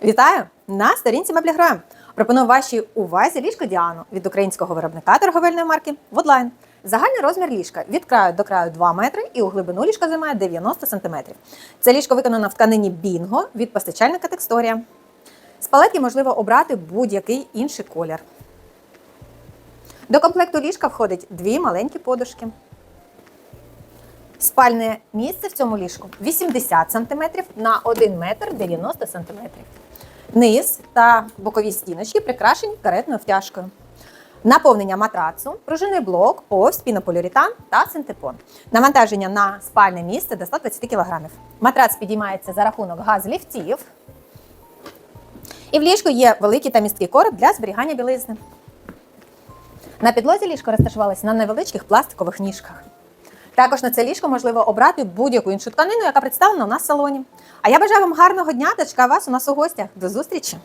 Вітаю! На сторінці Меблігроєм. Пропоную вашій увазі ліжко Діану від українського виробника торговельної марки Woodline. Загальний розмір ліжка від краю до краю 2 метри і у глибину ліжка займає 90 см. Це ліжко виконано в тканині Бінго від постачальника Тексторія. З палетки можливо обрати будь-який інший колір. До комплекту ліжка входить дві маленькі подушки. Спальне місце в цьому ліжку 80 см на 1 метр 90 см. Низ та бокові стіночки прикрашені каретною втяжкою. Наповнення матрацу, пружинний блок, ось, пінополіуретан та синтепон. Навантаження на спальне місце до 120 кг. Матрац підіймається за рахунок газ-ліфтів. І в ліжку є великий та місткий короб для зберігання білизни. На підлозі ліжко розташувалося на невеличких пластикових ніжках. Також на це ліжко можливо обрати будь-яку іншу тканину, яка представлена у нас в салоні. А я бажаю вам гарного дня та чекаю вас у нас у гостях. До зустрічі!